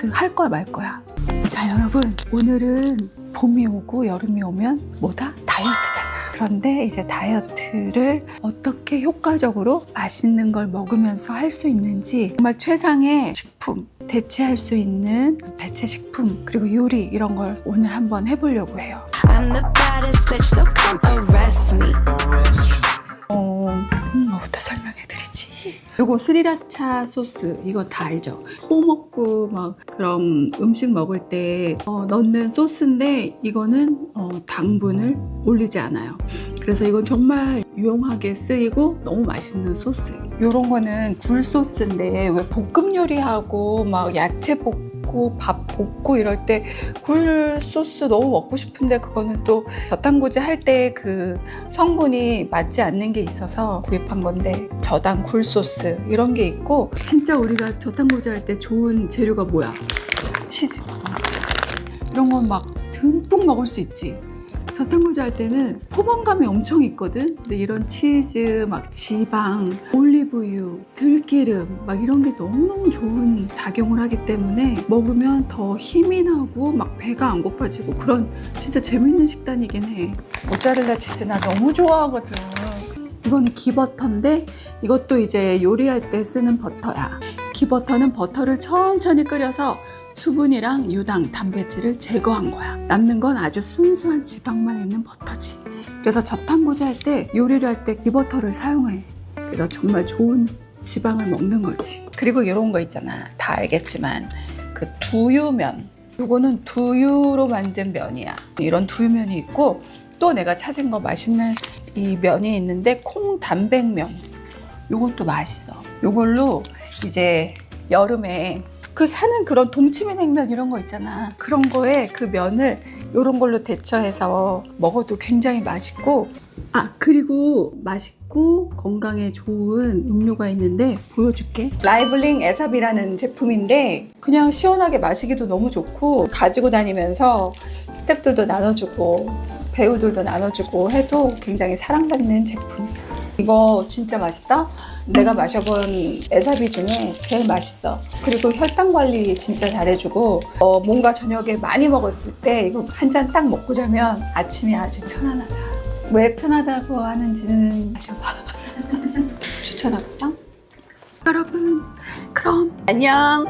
다이어트 할 거야 말 거야. 자 여러분 오늘은 봄이 오고 여름이 오면 뭐다? 다이어트잖아. 그런데 이제 다이어트를 어떻게 효과적으로 맛있는 걸 먹으면서 할 수 있는지 정말 최상의 식품, 대체할 수 있는 대체 식품 그리고 요리 이런 걸 오늘 한번 해보려고 해요. I'm the baddest bitch, so come 요거 스리라차 소스 이거 다 알죠? 호 먹고 막 그런 음식 먹을 때 어, 넣는 소스인데 이거는 어, 당분을 올리지 않아요. 그래서 이건 정말 유용하게 쓰이고 너무 맛있는 소스. 요런 거는 굴 소스인데 왜 볶음 요리하고 막 야채 볶 고 밥 볶고 이럴 때 굴 소스 너무 먹고 싶은데 그거는 또 저탄고지 할 때 그 성분이 맞지 않는 게 있어서 구입한 건데 저당 굴 소스 이런 게 있고 진짜 우리가 저탄고지 할 때 좋은 재료가 뭐야? 치즈 이런 건 막 듬뿍 먹을 수 있지. 저탄고지 할 때는 포만감이 엄청 있거든. 근데 이런 치즈, 막 지방, 올리브유, 들기름 막 이런 게 너무너무 좋은 작용을 하기 때문에 먹으면 더 힘이 나고 막 배가 안 고파지고 그런 진짜 재밌는 식단이긴 해. 모짜렐라 치즈 나 너무 좋아하거든. 이거는 기버터인데 이것도 이제 요리할 때 쓰는 버터야. 기버터는 버터를 천천히 끓여서 수분이랑 유당, 단백질을 제거한 거야. 남는 건 아주 순수한 지방만 있는 버터지. 그래서 저탄고지 할 때 요리를 할 때 기버터를 사용해. 그래서 정말 좋은 지방을 먹는 거지. 그리고 이런 거 있잖아. 다 알겠지만 그 두유면. 요거는 두유로 만든 면이야. 이런 두유면이 있고 또 내가 찾은 거 맛있는 이 면이 있는데 콩 단백면. 요것도 맛있어. 요걸로 이제 여름에 그 사는 그런 동치미 냉면 이런 거 있잖아. 그런 거에 그 면을 이런 걸로 대처해서 먹어도 굉장히 맛있고 아 그리고 맛있고 건강에 좋은 음료가 있는데 보여줄게 라이블링 에삽이라는 제품인데 그냥 시원하게 마시기도 너무 좋고 가지고 다니면서 스태프들도 나눠주고 배우들도 나눠주고 해도 굉장히 사랑받는 제품이야 이거 진짜 맛있다 내가 마셔본 에사비 중에 제일 맛있어. 그리고 혈당 관리 진짜 잘해주고 어, 뭔가 저녁에 많이 먹었을 때 이거 한 잔 딱 먹고 자면 아침이 아주 편안하다. 왜 편하다고 하는지는 마셔봐. 추천할까? 여러분 그럼 안녕.